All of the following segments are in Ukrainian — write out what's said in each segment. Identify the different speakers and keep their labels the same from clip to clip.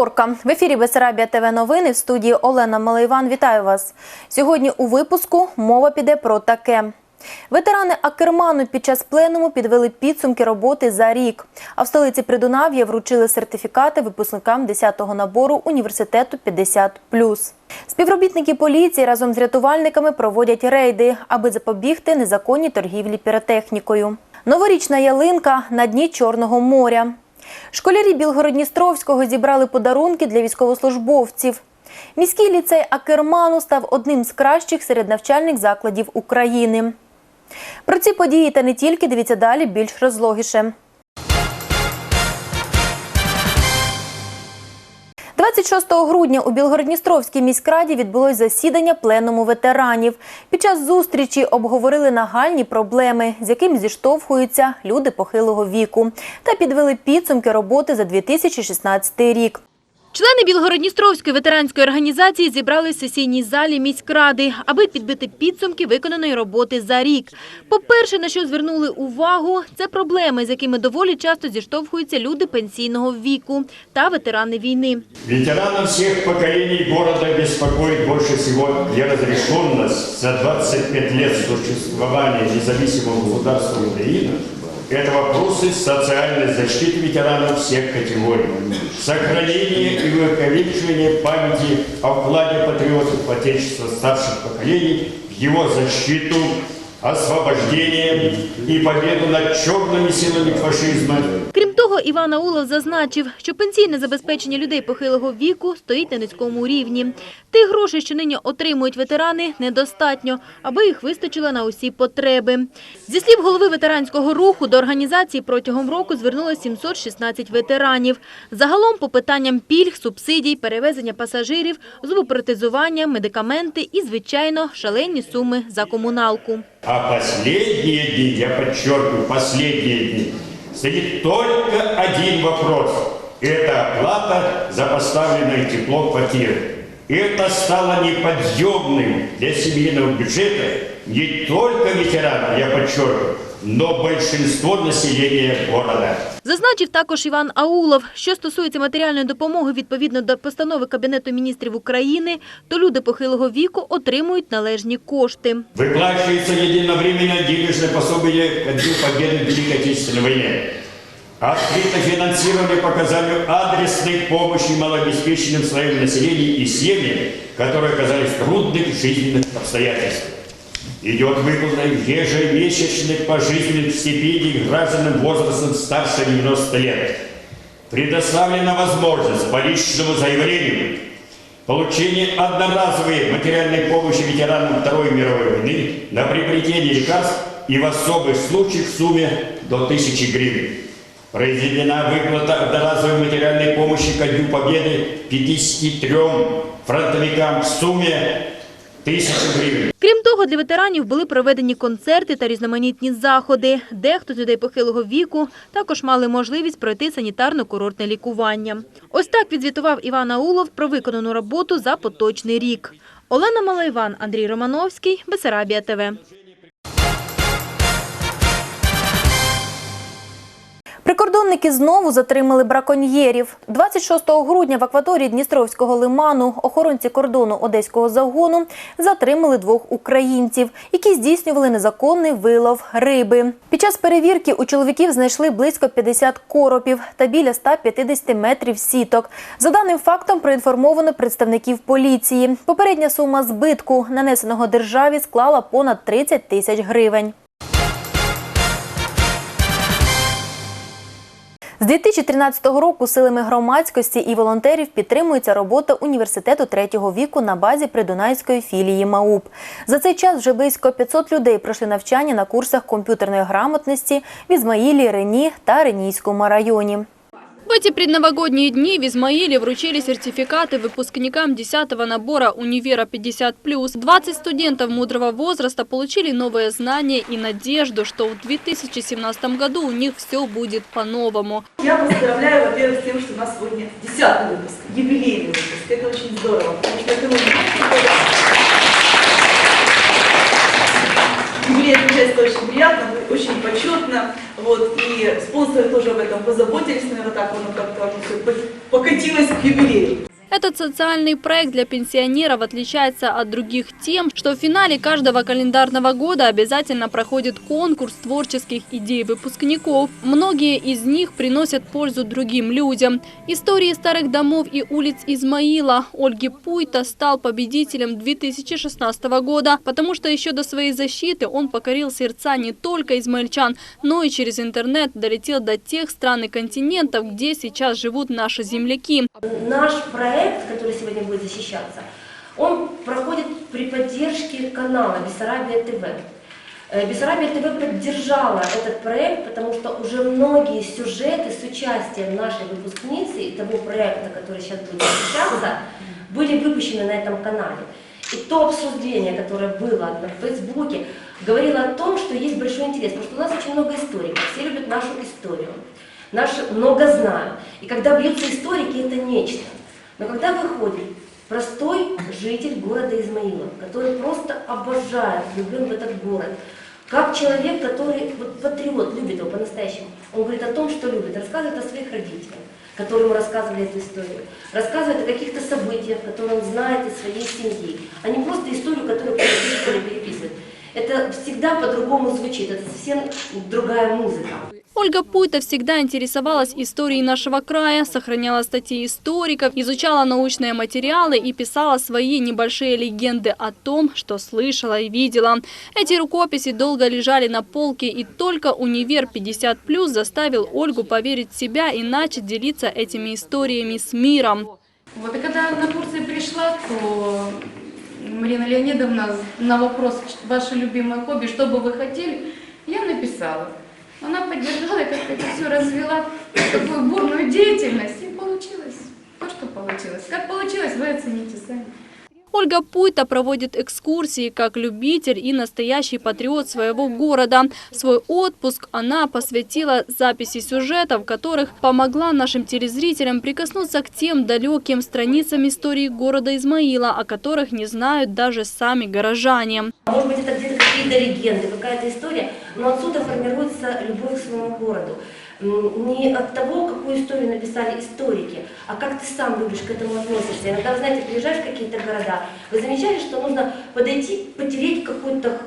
Speaker 1: вівторка в ефірі Бесарабія ТВ новини в студії Олена Малайван. Вітаю вас. Сьогодні у випуску мова піде про таке. Ветерани Акерману під час пленуму підвели підсумки роботи за рік. А в столиці Придунав'я вручили сертифікати випускникам 10-го набору університету 50+. Співробітники поліції разом з рятувальниками проводять рейди, аби запобігти незаконній торгівлі піротехнікою. Новорічна ялинка на дні Чорного моря. Школярі Білгородністровського зібрали подарунки для військовослужбовців. Міський ліцей Акерману став одним з кращих серед навчальних закладів України. Про ці події та не тільки дивіться далі більш розлогіше. 26 грудня у Білгородністровській міськраді відбулось засідання пленуму ветеранів. Під час зустрічі обговорили нагальні проблеми, з якими зіштовхуються люди похилого віку, та підвели підсумки роботи за 2016 рік. Члени Білгородністровської ветеранської організації зібрались в сесійній залі міськради, аби підбити підсумки виконаної роботи за рік. По-перше, на що звернули увагу, це проблеми, з якими доволі часто зіштовхуються люди пенсійного віку та ветерани війни.
Speaker 2: Ветеранов всех поколений города беспокоит больше всего неразрешенность за 25 лет существования независимого государства Украины. Это вопросы социальной защиты ветеранов всех категорий, сохранения и увековечивания памяти о вкладе патриотов Отечества старших поколений в его защиту, освобождение и победу над черными силами фашизма
Speaker 1: Крім того, Іван Аулов зазначив, що пенсійне забезпечення людей похилого віку стоїть на низькому рівні. Тих грошей, що нині отримують ветерани, недостатньо, аби їх вистачило на усі потреби. Зі слів голови ветеранського руху, до організації протягом року звернулося 716 ветеранів. Загалом по питанням пільг, субсидій, перевезення пасажирів, зубопротезування, медикаменти і, звичайно, шалені суми за комуналку.
Speaker 2: А последние дни, я подчеркиваю, последние дни, стоит только один вопрос. Это оплата за поставленное тепло квартиры. Это стало неподъемным для семейного бюджета не только ветеранов, я подчеркиваю, но большинство населения города.
Speaker 1: Зазначив також Іван Аулов, що стосується матеріальної допомоги відповідно до постанови Кабінету міністрів України, то люди похилого віку отримують належні кошти.
Speaker 2: Выплачивается единовременно денежное пособие ко Дню Победы в Великой Отечественной войне. Открыто финансирование по оказанию адресной помощи малообеспеченным слоям населения и семьям, которые оказались в трудных жизненных обстоятельствах. Идет выплата ежемесячных пожизненных стипендий гражданам возрастом старше 90 лет. Предоставлена возможность по личному заявлению получения одноразовой материальной помощи ветеранам Второй мировой войны на приобретение лекарств и в особых случаях в сумме до 1000 гривен. Произведена выплата одноразовой материальной помощи ко Дню Победы 53 фронтовикам в сумме 1000 гривен.
Speaker 1: Того, для ветеранів були проведені концерти та різноманітні заходи. Дехто з людей похилого віку також мали можливість пройти санітарно-курортне лікування. Ось так відзвітував Іван Аулов про виконану роботу за поточний рік. Олена Малайван, Андрій Романовський, Бесарабія ТВ. Прикордонники знову затримали браконьєрів. 26 грудня в акваторії Дністровського лиману охоронці кордону Одеського загону затримали двох українців, які здійснювали незаконний вилов риби. Під час перевірки у чоловіків знайшли близько 50 коропів та біля 150 метрів сіток. За даним фактом проінформовано представників поліції. Попередня сума збитку, нанесеного державі, склала понад 30 тисяч гривень. З 2013 року силами громадськості і волонтерів підтримується робота університету третього віку на базі Придунайської філії МАУП. За цей час вже близько 500 людей пройшли навчання на курсах комп'ютерної грамотності в Ізмаїлі, Рені та Ренійському районі.
Speaker 3: В эти предновогодние дни в Измаиле вручили сертификаты выпускникам 10-го набора «Универа 50+.» 20 студентов мудрого возраста получили новые знания и надежду, что в 2017 году у них все будет по-новому.
Speaker 4: Я поздравляю, во-первых, с тем, что у нас сегодня 10 выпуск, юбилейный выпуск. Это очень здорово, потому что это Юбилей отмечается очень приятно. Мы очень почетно. Вот, и спонсоры тоже об этом позаботились, наверное, так оно как-то все покатилось к юбилею.
Speaker 3: Этот социальный проект для пенсионеров отличается от других тем, что в финале каждого календарного года обязательно проходит конкурс творческих идей выпускников. Многие из них приносят пользу другим людям. Истории старых домов и улиц Измаила Ольги Пуйта стал победителем 2016 года, потому что еще до своей защиты он покорил сердца не только измаильчан, но и через интернет долетел до тех стран и континентов, где сейчас живут наши земляки.
Speaker 5: Наш проект, который сегодня будет защищаться, он проходит при поддержке канала Бессарабия ТВ. Э, Бессарабия ТВ поддержала этот проект, потому что уже многие сюжеты с участием нашей выпускницы и того проекта, который сейчас будет защищаться, были выпущены на этом канале. И то обсуждение, которое было на Фейсбуке, говорило о том, что есть большой интерес, потому что у нас очень много историков, все любят нашу историю, наши много знают. И когда бьются историки, это нечто. Но когда выходит простой житель города Измаила, который просто обожает, влюблен в этот город, как человек, который вот, патриот, любит его по-настоящему, он говорит о том, что любит, рассказывает о своих родителях, которые ему рассказывали эту историю, рассказывает о каких-то событиях, которые он знает из своей семьи, а не просто историю, которую переписывает. Это всегда по-другому звучит, это совсем другая музыка.
Speaker 3: Ольга Пуйта всегда интересовалась историей нашего края, сохраняла статьи историков, изучала научные материалы и писала свои небольшие легенды о том, что слышала и видела. Эти рукописи долго лежали на полке, и только «Универ 50+,» заставил Ольгу поверить в себя и начать делиться этими историями с миром.
Speaker 6: Вот, и когда на курсы пришла, то Марина Леонидовна на вопрос «Ваше любимое хобби, что бы вы хотели?» я написала. Она поддержала, и как-то это все развела такую бурную деятельность, и получилось то, что получилось. Как получилось, вы оцените сами.
Speaker 3: Ольга Пуйта проводит экскурсии как любитель и настоящий патриот своего города. Свой отпуск она посвятила записи сюжетов, которых помогла нашим телезрителям прикоснуться к тем далеким страницам истории города Измаила, о которых не знают даже сами горожане.
Speaker 5: А Может быть, это где-то какие-то легенды, какая-то история, но отсюда формируется любовь к своему городу. Не от того, какую историю написали историки, а как ты сам любишь к этому относишься. Иногда, вы знаете, приезжаешь в какие-то города, вы замечали, что нужно подойти, потереть какой-то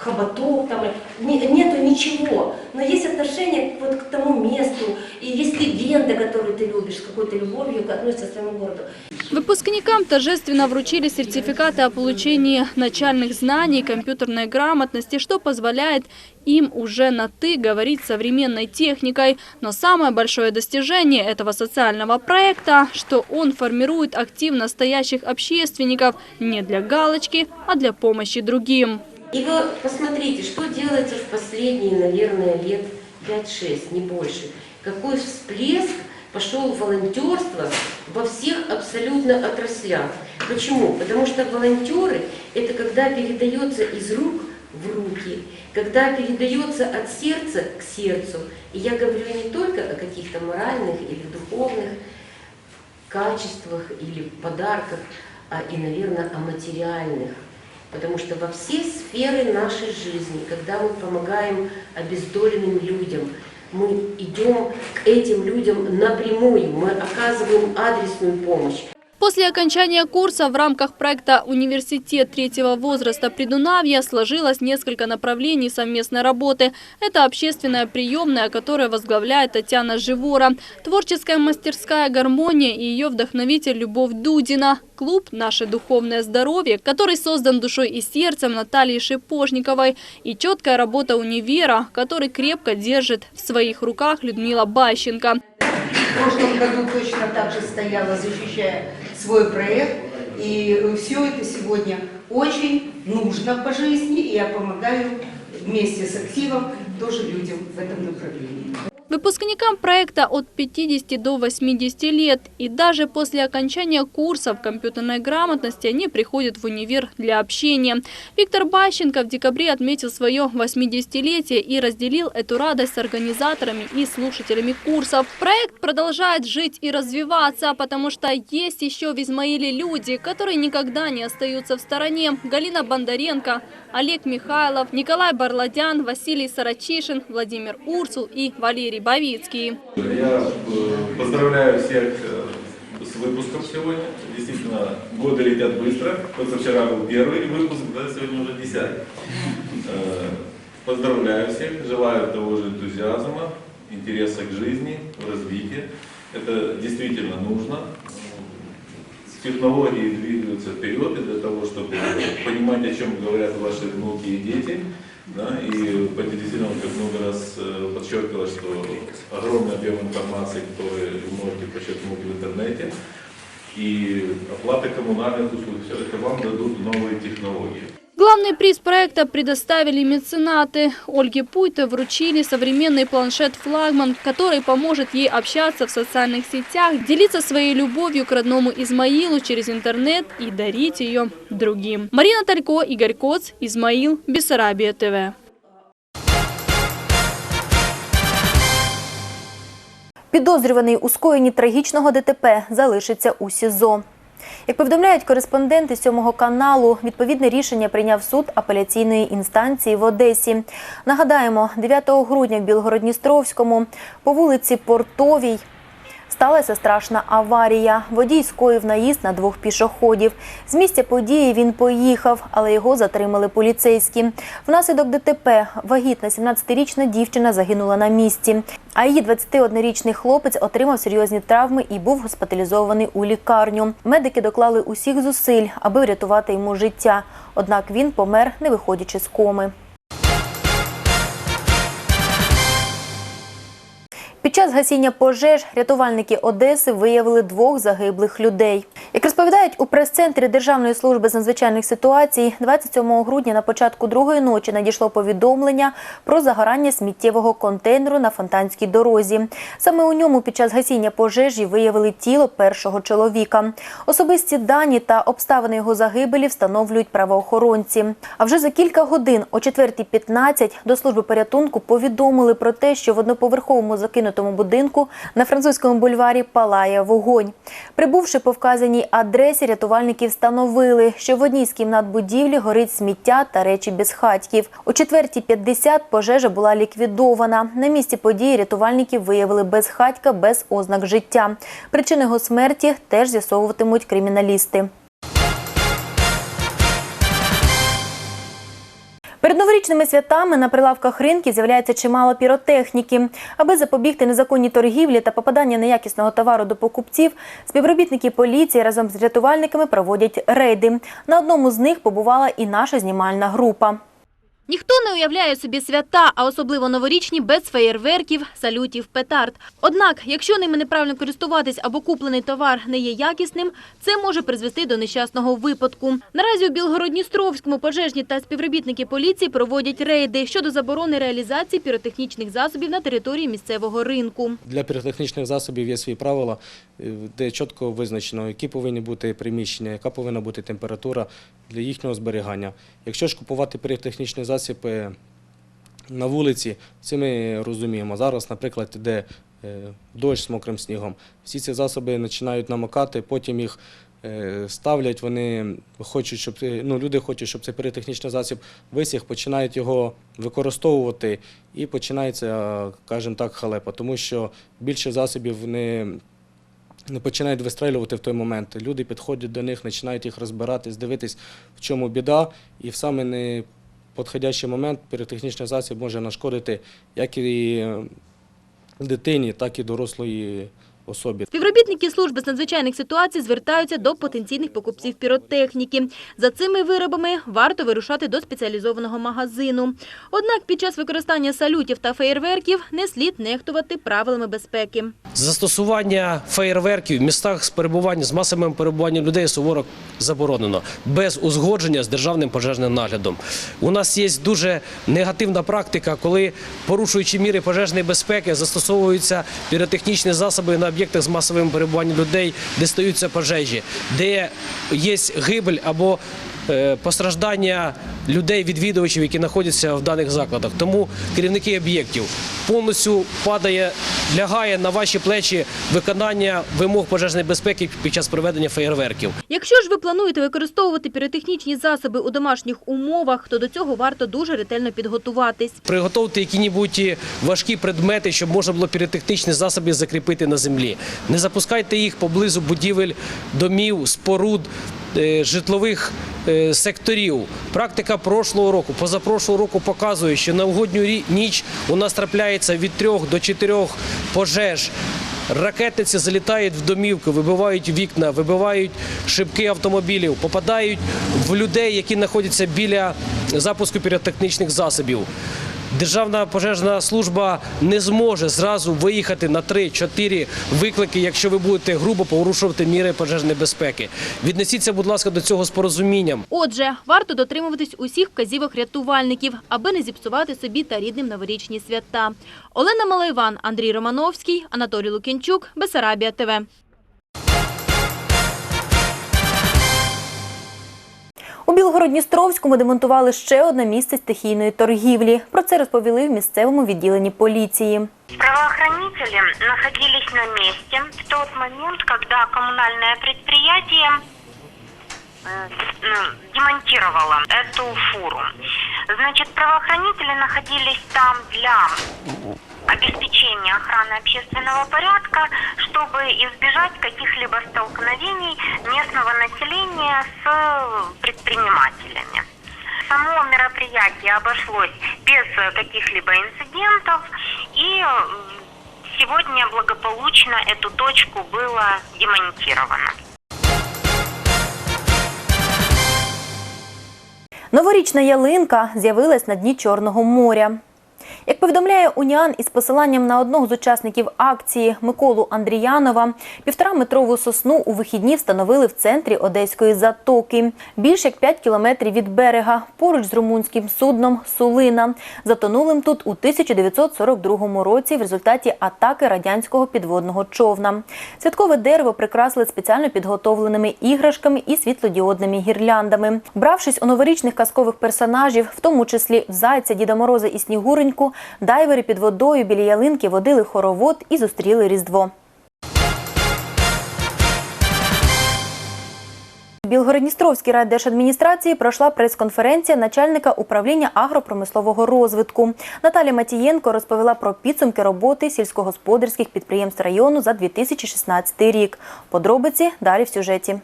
Speaker 5: хоботок, там, не- нету ничего, но есть отношение вот к тому месту, и есть легенда, которую ты любишь, с какой-то любовью относишься к своему городу.
Speaker 3: Выпускникам торжественно вручили сертификаты о получении начальных знаний компьютерной грамотности, что позволяет им уже на «ты» говорить современной техникой. Но самое большое достижение этого социального проекта, что он формирует актив настоящих общественников не для галочки, а для помощи другим.
Speaker 5: И вы посмотрите, что делается в последние, наверное, лет 5-6, не больше. Какой всплеск пошел волонтерство во всех абсолютно отраслях. Почему? Потому что волонтеры – это когда передается из рук в руки, когда передается от сердца к сердцу. И я говорю не только о каких-то моральных или духовных качествах или подарках, а и, наверное, о материальных. Потому что во все сферы нашей жизни, когда мы помогаем обездоленным людям, мы идем к этим людям напрямую, мы оказываем адресную помощь.
Speaker 3: После окончания курса в рамках проекта «Университет третьего возраста Придунавья» сложилось несколько направлений совместной работы. Это общественная приемная, которую возглавляет Татьяна Живора, творческая мастерская «Гармония» и ее вдохновитель Любовь Дудина, клуб «Наше духовное здоровье», который создан душой и сердцем Натальи Шипошниковой, и четкая работа универа, который крепко держит в своих руках Людмила Бащенко.
Speaker 7: В прошлом году точно так же стояла, защищая свой проект. И все это сегодня очень нужно по жизни, и я помогаю вместе с активом тоже людям в этом направлении.
Speaker 3: Выпускникам проекта от 50 до 80 лет и даже после окончания курсов компьютерной грамотности они приходят в универ для общения. Виктор Бащенко в декабре отметил свое 80-летие и разделил эту радость с организаторами и слушателями курсов. Проект продолжает жить и развиваться, потому что есть еще в Измаиле люди, которые никогда не остаются в стороне. Галина Бондаренко, Олег Михайлов, Николай Барладян, Василий Сарачишин, Владимир Урсул и Валерий Бавицкий.
Speaker 8: Я э, поздравляю всех э, с выпуском сегодня. Действительно, годы летят быстро. Позавчера был первый выпуск, да, сегодня уже десятый. Э, Поздравляю всех, желаю того же энтузиазма, интереса к жизни, развития. Это действительно нужно. Технологии двигаются вперед, и для того, чтобы понимать, о чем говорят ваши внуки и дети, да, и по телевизионам, как много раз э, подчеркивалось, что огромный объем информации, который вы можете почерпнуть в интернете, и оплата коммунальных услуг, все это вам дадут новые технологии.
Speaker 3: Главный приз проекта предоставили меценаты. Ольге Пуйте вручили современный планшет-флагман, который поможет ей общаться в социальных сетях, делиться своей любовью к родному Измаилу через интернет и дарить ее другим. Марина Талько, Игорь Коц, Измаил, Бессарабия ТВ.
Speaker 1: Підозрюваний у скоєнні трагічного ДТП залишиться у СІЗО. Як повідомляють кореспонденти сьомого каналу, відповідне рішення прийняв суд апеляційної інстанції в Одесі. Нагадаємо, 9 грудня в Білгородністровському по вулиці Портовій Сталася страшна аварія. Водій скоїв наїзд на двох пішоходів. З місця події він поїхав, але його затримали поліцейські. Внаслідок ДТП вагітна 17-річна дівчина загинула на місці. А її 21-річний хлопець отримав серйозні травми і був госпіталізований у лікарню. Медики доклали усіх зусиль, аби врятувати йому життя. Однак він помер, не виходячи з коми. Під час гасіння пожеж рятувальники Одеси виявили двох загиблих людей. Як розповідають у прес-центрі Державної служби з надзвичайних ситуацій, 27 грудня на початку другої ночі надійшло повідомлення про загорання сміттєвого контейнеру на фонтанській дорозі. Саме у ньому під час гасіння пожежі виявили тіло першого чоловіка. Особисті дані та обставини його загибелі встановлюють правоохоронці. А вже за кілька годин о 4.15 до служби порятунку повідомили про те, що в одноповерховому закинутому будинку на французькому бульварі палає вогонь. Прибувши по вказаній адресі, рятувальники встановили, що в одній з кімнат будівлі горить сміття та речі безхатьків. О 4.50 пожежа була ліквідована. На місці події рятувальники виявили безхатька без ознак життя. Причини його смерті теж з'ясовуватимуть криміналісти. Перед новорічними святами на прилавках ринків з'являється чимало піротехніки. Аби запобігти незаконній торгівлі та попадання неякісного товару до покупців, співробітники поліції разом з рятувальниками проводять рейди. На одному з них побувала і наша знімальна група.
Speaker 9: Ніхто не уявляє собі свята, а особливо новорічні, без феєрверків, салютів, петард. Однак, якщо ними неправильно користуватись або куплений товар не є якісним, це може призвести до нещасного випадку. Наразі у Білгородністровському пожежні та співробітники поліції проводять рейди щодо заборони реалізації піротехнічних засобів на території місцевого ринку.
Speaker 10: Для піротехнічних засобів є свої правила, е, де чітко визначено, які повинні бути приміщення, яка повинна бути температура для їхнього зберігання. Якщо ж купувати піротехнічний засіб е, на вулиці, це ми розуміємо. Зараз, наприклад, іде е, дощ з мокрим снігом. Всі ці засоби починають намокати, потім їх е, ставлять, вони хочуть, щоб е, ну, люди хочуть, щоб цей піротехнічний засіб висіх, починають його використовувати і починається, скажімо так, халепа, тому що більше засобів не, не починають вистрелювати в той момент. Люди підходять до них, починають їх розбиратись, дивитись, в чому біда, і саме не підходящий момент піротехнічний засіб може нашкодити як і дитині, так і дорослої особі.
Speaker 9: Співробітники служби з надзвичайних ситуацій звертаються до потенційних покупців піротехніки. За цими виробами варто вирушати до спеціалізованого магазину. Однак під час використання салютів та феєрверків не слід нехтувати правилами безпеки.
Speaker 11: Застосування феєрверків в містах з перебування з масовим перебуванням людей суворо заборонено без узгодження з державним пожежним наглядом. У нас є дуже негативна практика, коли порушуючи міри пожежної безпеки, застосовуються піротехнічні засоби на об'єктах з масовим перебуванням людей, де стаються пожежі, де є гибель або постраждання людей, відвідувачів, які знаходяться в даних закладах. Тому керівники об'єктів повністю падає, лягає на ваші плечі виконання вимог пожежної безпеки під час проведення феєрверків.
Speaker 9: Якщо ж ви плануєте використовувати піротехнічні засоби у домашніх умовах, то до цього варто дуже ретельно підготуватись.
Speaker 11: Приготовте які-небудь важкі предмети, щоб можна було піротехнічні засоби закріпити на землі. Не запускайте їх поблизу будівель, домів, споруд, е, житлових е, секторів. Практика прошлого року, позапрошлого року показує, що на угодню ніч у нас трапляється від трьох до чотирьох пожеж. Ракетниці залітають в домівки, вибивають вікна, вибивають шибки автомобілів, попадають в людей, які знаходяться біля запуску піротехнічних засобів. Державна пожежна служба не зможе зразу виїхати на 3-4 виклики, якщо ви будете грубо порушувати міри пожежної безпеки. Віднесіться, будь ласка, до цього з порозумінням.
Speaker 9: Отже, варто дотримуватись усіх вказівок рятувальників, аби не зіпсувати собі та рідним новорічні свята. Олена Малайван, Андрій Романовський, Анатолій Лукінчук, Бесарабія ТВ.
Speaker 1: У Білгород-Дністровському демонтували ще одне місце стихійної торгівлі. Про це розповіли в місцевому відділенні поліції.
Speaker 12: Правоохранители находились на месте в тот момент, когда коммунальное предприятие э, ну, демонтировало эту фуру. Значит, правоохранители находились там для обеспечения охраны общественного порядка, чтобы избежать каких-либо столкновений местного населения с предпринимателями. Само мероприятие обошлось без э, каких-либо инцидентов, и э, сегодня благополучно эту точку было демонтировано.
Speaker 1: Новорічна ялинка з'явилась на дні Чорного моря. Як повідомляє Уніан із посиланням на одного з учасників акції Миколу Андріянова, півтораметрову сосну у вихідні встановили в центрі Одеської затоки. Більш як 5 кілометрів від берега, поруч з румунським судном Сулина, затонулим тут у 1942 році в результаті атаки радянського підводного човна. Святкове дерево прикрасили спеціально підготовленими іграшками і світлодіодними гірляндами. Бравшись у новорічних казкових персонажів, в тому числі в зайця, Діда Мороза і Снігуреньку, дайвери під водою біля ялинки водили хоровод і зустріли Різдво. Білгородністровській райдержадміністрації пройшла прес-конференція начальника управління агропромислового розвитку. Наталя Матієнко розповіла про підсумки роботи сільськогосподарських підприємств району за 2016 рік. Подробиці далі в сюжеті.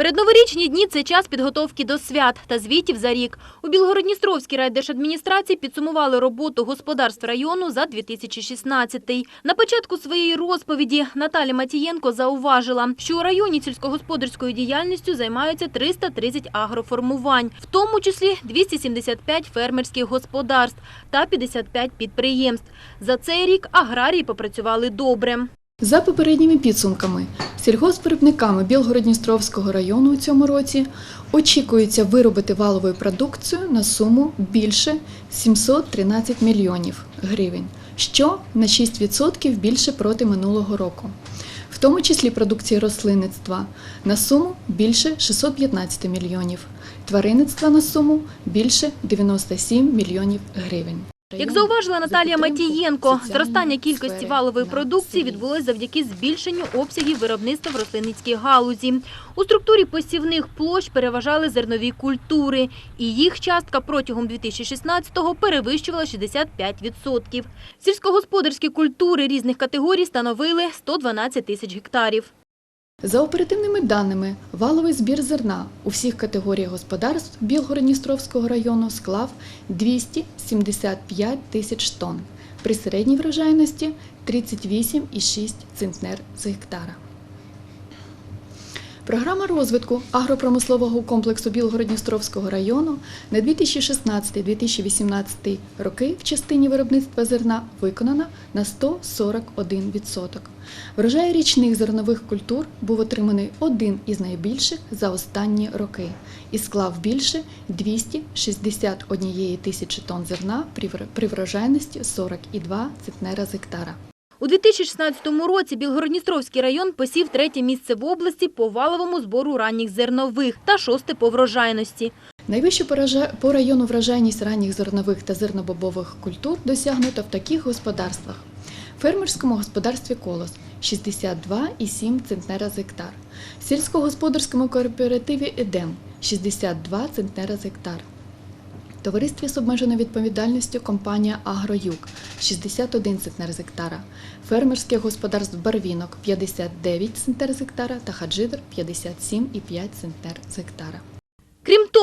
Speaker 9: Передноворічні дні – це час підготовки до свят та звітів за рік. У Білгородністровській райдержадміністрації підсумували роботу господарств району за 2016-й. На початку своєї розповіді Наталя Матієнко зауважила, що у районі сільськогосподарською діяльністю займаються 330 агроформувань, в тому числі 275 фермерських господарств та 55 підприємств. За цей рік аграрії попрацювали добре.
Speaker 13: За попередніми підсумками, сільгоспвиробниками Білгород-Дністровського району у цьому році очікується виробити валову продукцію на суму більше 713 мільйонів гривень, що на 6% більше проти минулого року. В тому числі продукції рослинництва на суму більше 615 мільйонів, тваринництва на суму більше 97 мільйонів гривень.
Speaker 9: Як зауважила Наталія Матієнко, зростання кількості валової продукції відбулось завдяки збільшенню обсягів виробництва в рослинницькій галузі. У структурі посівних площ переважали зернові культури, і їх частка протягом 2016-го перевищувала 65%. Сільськогосподарські культури різних категорій становили 112 тисяч гектарів.
Speaker 13: За оперативними даними, валовий збір зерна у всіх категоріях господарств Білгород-Дністровського району склав 275 тисяч тонн. при середній врожайності 38,6 центнер з гектара. Програма розвитку агропромислового комплексу Білгород-Дністровського району на 2016-2018 роки в частині виробництва зерна виконана на 141%. Врожай річних зернових культур був отриманий один із найбільших за останні роки і склав більше 261 тисячі тонн зерна при врожайності 42 центнера з гектара.
Speaker 9: У 2016 році Білгородністровський район посів третє місце в області по валовому збору ранніх зернових та шосте по врожайності.
Speaker 13: Найвищу по району врожайність ранніх зернових та зернобобових культур досягнуто в таких господарствах. Фермерському господарстві «Колос» 62,7 центнера з гектар, сільськогосподарському кооперативі «Едем» 62 центнера з гектар, Товаристві з обмеженою відповідальністю компанія Агроюк 61 центнер з гектара, фермерських господарств «Барвінок» 59 центнер з гектара та «Хаджидр» 57,5 центнер з гектара.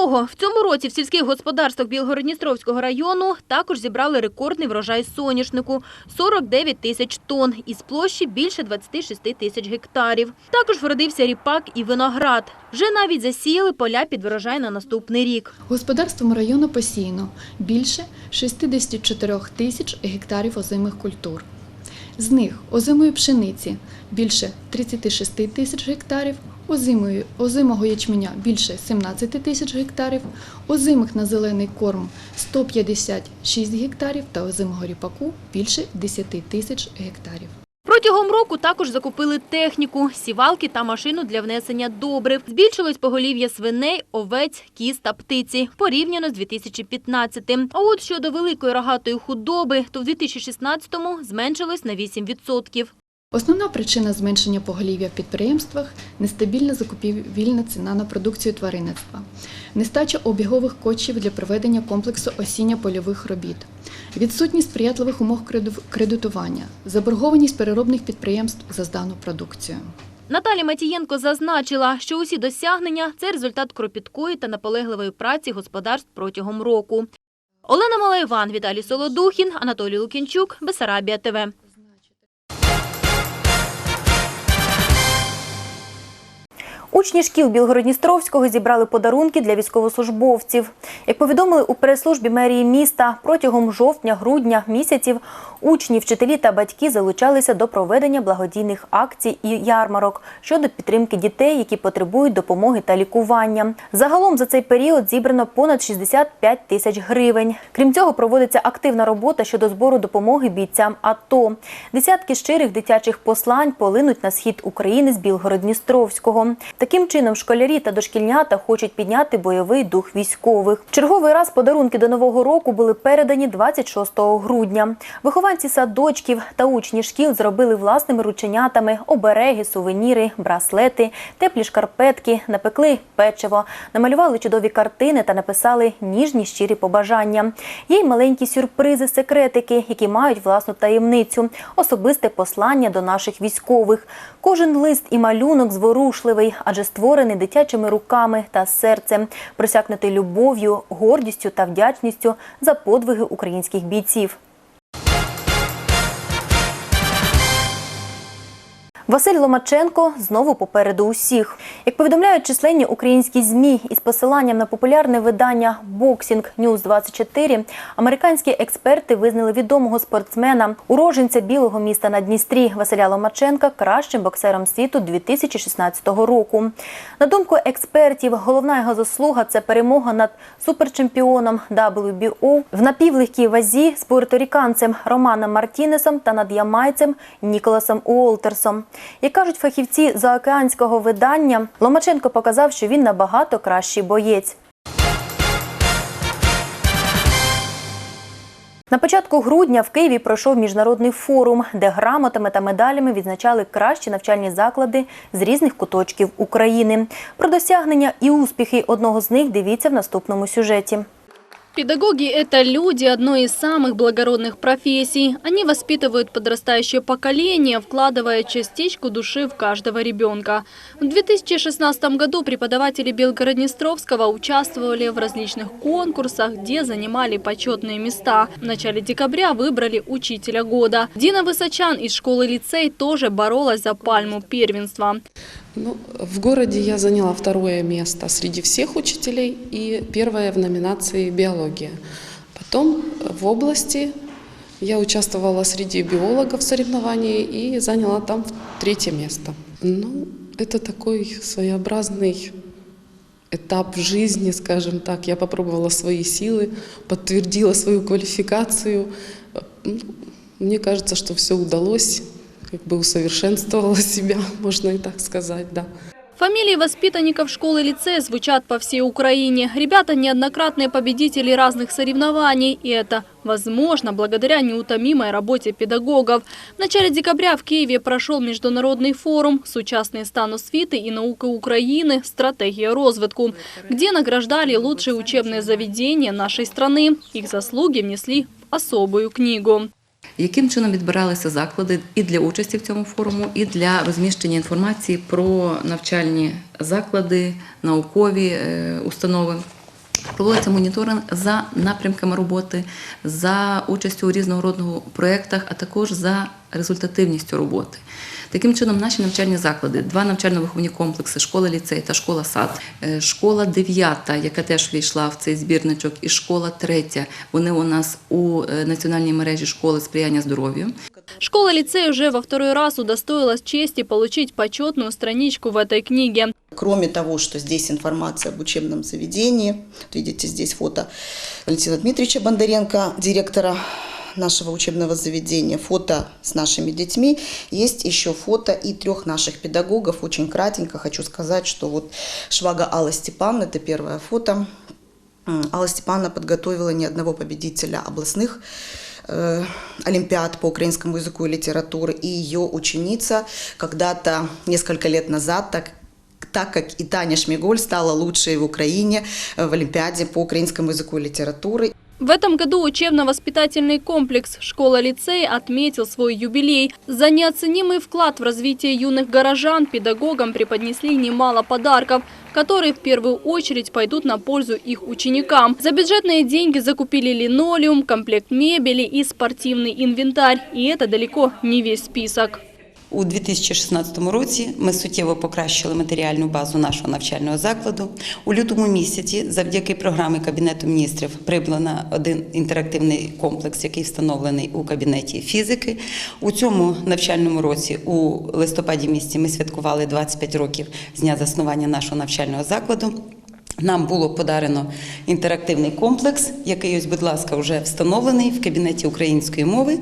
Speaker 9: Того, в цьому році в сільських господарствах Білгородністровського району також зібрали рекордний врожай соняшнику – 49 тисяч тонн із площі більше 26 тисяч гектарів. Також вродився ріпак і виноград. Вже навіть засіяли поля під врожай на наступний рік.
Speaker 13: Господарством району посіяно більше 64 тисяч гектарів озимих культур. З них озимої пшениці більше 36 тисяч гектарів, озимої, озимого ячменя більше 17 тисяч гектарів, озимих на зелений корм 156 гектарів та озимого ріпаку більше 10 тисяч гектарів.
Speaker 9: Протягом року також закупили техніку, сівалки та машину для внесення добрив. Збільшилось поголів'я свиней, овець, кіз та птиці порівняно з 2015-м. А от щодо великої рогатої худоби, то в 2016-му зменшилось на 8%.
Speaker 13: Основна причина зменшення поголів'я в підприємствах нестабільна закупівельна ціна на продукцію тваринництва, нестача обігових коштів для проведення комплексу осіння польових робіт, відсутність сприятливих умов кредитування, заборгованість переробних підприємств за здану продукцію.
Speaker 9: Наталя Матієнко зазначила, що усі досягнення – це результат кропіткої та наполегливої праці господарств протягом року. Олена Малайван, Віталій Солодухін, Анатолій Лукінчук, Бесарабія ТВ.
Speaker 1: Учні шкіл Білгородністровського зібрали подарунки для військовослужбовців. Як повідомили у прес-службі мерії міста, протягом жовтня-грудня місяців учні, вчителі та батьки залучалися до проведення благодійних акцій і ярмарок щодо підтримки дітей, які потребують допомоги та лікування. Загалом за цей період зібрано понад 65 тисяч гривень. Крім цього, проводиться активна робота щодо збору допомоги бійцям АТО. Десятки щирих дитячих послань полинуть на схід України з Білгород-Дністровського. Таким чином, школярі та дошкільнята хочуть підняти бойовий дух військових. В черговий раз подарунки до нового року були передані 26 грудня. Вихованці садочків та учні шкіл зробили власними рученятами обереги, сувеніри, браслети, теплі шкарпетки, напекли печиво, намалювали чудові картини та написали ніжні щирі побажання. Є й маленькі сюрпризи, секретики, які мають власну таємницю, особисте послання до наших військових. Кожен лист і малюнок зворушливий, адже створений дитячими руками та серцем, просякнутий любов'ю, гордістю та вдячністю за подвиги українських бійців. Василь Ломаченко знову попереду усіх. Як повідомляють численні українські змі із посиланням на популярне видання Boxing News 24, американські експерти визнали відомого спортсмена, уроженця білого міста на Дністрі Василя Ломаченка кращим боксером світу 2016 року. На думку експертів, головна його заслуга це перемога над суперчемпіоном WBO в напівлегкій вазі з пуерторіканцем Романом Мартінесом та над ямайцем Ніколасом Уолтерсом. Як кажуть фахівці заокеанського видання, Ломаченко показав, що він набагато кращий боєць. На початку грудня в Києві пройшов міжнародний форум, де грамотами та медалями відзначали кращі навчальні заклади з різних куточків України. Про досягнення і успіхи одного з них дивіться в наступному сюжеті.
Speaker 3: Педагоги – это люди одной из самых благородных профессий. Они воспитывают подрастающее поколение, вкладывая частичку души в каждого ребенка. В 2016 году преподаватели Белгороднестровского участвовали в различных конкурсах, где занимали почетные места. В начале декабря выбрали учителя года. Дина Высочан из школы-лицей тоже боролась за пальму первенства.
Speaker 14: Ну, в городе я заняла второе место среди всех учителей и первое в номинации «Биология». Потом в области я участвовала среди биологов в соревновании и заняла там третье место. Ну, это такой своеобразный этап в жизни, скажем так. Я попробовала свои силы, подтвердила свою квалификацию. Ну, Мне кажется, что все удалось, как бы усовершенствовала себя, можно и так сказать, да.
Speaker 3: Фамилии воспитанников школы-лицея звучат по всей Украине. Ребята – неоднократные победители разных соревнований. И это возможно благодаря неутомимой работе педагогов. В начале декабря в Киеве прошел международный форум «Сучасные стану освіти и науки Украины. Стратегия розвитку», где награждали лучшие учебные заведения нашей страны. Их заслуги внесли в особую книгу.
Speaker 15: Яким чином відбиралися заклади і для участі в цьому форуму, і для розміщення інформації про навчальні заклади, наукові е, установи? Проводиться моніторинг за напрямками роботи, за участю у різного роду проєктах, а також за результативністю роботи. Таким чином, наші навчальні заклади, два навчально-виховні комплекси, школа ліцей та школа сад, е, школа дев'ята, яка теж війшла в цей збірничок, і школа третя. Вони у нас у е, національній мережі школи сприяння здоров'ю.
Speaker 3: Школа-лицей уже во второй раз удостоилась чести получить почетную страничку в этой книге.
Speaker 16: Кроме того, что здесь информация об учебном заведении, видите здесь фото Валентина Дмитриевича Бондаренко, директора нашего учебного заведения, фото с нашими детьми. Есть еще фото и трех наших педагогов. Очень кратенько хочу сказать, что вот Швага Алла Степановна, это первое фото. Алла Степановна подготовила ни одного победителя областных э, олимпиад по украинскому языку и литературе. И ее ученица когда-то, несколько лет назад, так так как и Таня Шмиголь стала лучшей в Украине э, в Олимпиаде по украинскому языку и литературе.
Speaker 3: В этом году учебно-воспитательный комплекс «Школа-лицей» отметил свой юбилей. За неоценимый вклад в развитие юных горожан педагогам преподнесли немало подарков, которые в первую очередь пойдут на пользу их ученикам. За бюджетные деньги закупили линолеум, комплект мебели и спортивный инвентарь. И это далеко не весь список.
Speaker 17: У 2016 році ми суттєво покращили матеріальну базу нашого навчального закладу. У лютому місяці, завдяки програмі Кабінету міністрів, прибрано один інтерактивний комплекс, який встановлений у кабінеті фізики. У цьому навчальному році, у листопаді місяці, ми святкували 25 років з дня заснування нашого навчального закладу. Нам було подарено інтерактивний комплекс, який ось, будь ласка, вже встановлений в кабінеті української мови.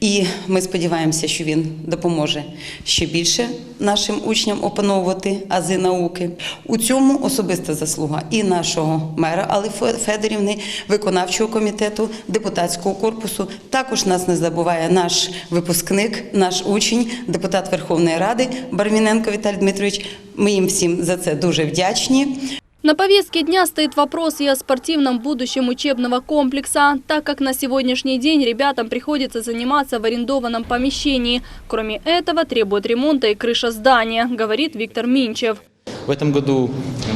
Speaker 17: І ми сподіваємося, що він допоможе ще більше нашим учням опановувати ази науки. У цьому особиста заслуга і нашого мера Али Федорівни, виконавчого комітету, депутатського корпусу. Також нас не забуває наш випускник, наш учень, депутат Верховної Ради Барміненко Віталій Дмитрович. Ми їм всім за це дуже вдячні.
Speaker 3: На повестке дня стоит вопрос и о спортивном будущем учебного комплекса, так как на сегодняшний день ребятам приходится заниматься в арендованном помещении. Кроме этого, требует ремонта и крыша здания, говорит Виктор Минчев.
Speaker 18: В этом году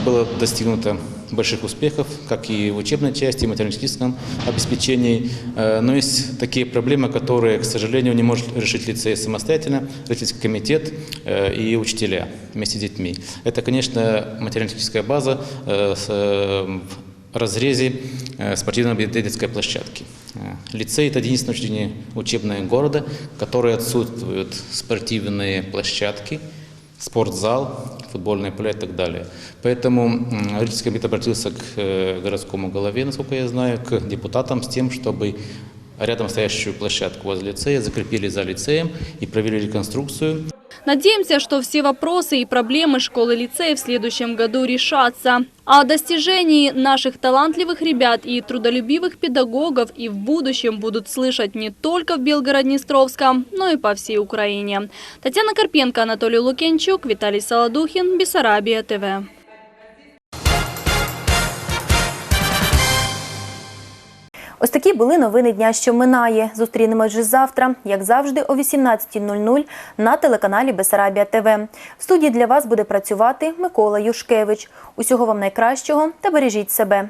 Speaker 18: было достигнуто больших успехов, как и в учебной части, и в материально-техническом обеспечении. Э, Но есть такие проблемы, которые, к сожалению, не может решить лицей самостоятельно, родительский комитет э, и учителя вместе с детьми. Это, конечно, материально-техническая база э, в разрезе э, спортивной детской площадки. Лицей – это единственное учреждение учебное города, которое отсутствуют спортивные площадки, спортзал, футбольное поле и так далее. Поэтому м, родительский комитет обратился к э, городскому голове, насколько я знаю, к депутатам с тем, чтобы рядом стоящую площадку возле лицея закрепили за лицеем и провели реконструкцию.
Speaker 3: Надеемся, что все вопросы и проблемы школы-лицея в следующем году решатся. А о достижении наших талантливых ребят и трудолюбивых педагогов и в будущем будут слышать не только в Белгород-Днестровском, но и по всей Украине. Татьяна Карпенко, Анатолий Лукенчук, Виталий Солодухин, Бессарабия ТВ.
Speaker 1: Ось такі були новини дня, що минає. Зустрінемось вже завтра, як завжди, о 18.00 на телеканалі Бесарабія ТВ. В студії для вас буде працювати Микола Юшкевич. Усього вам найкращого та бережіть себе.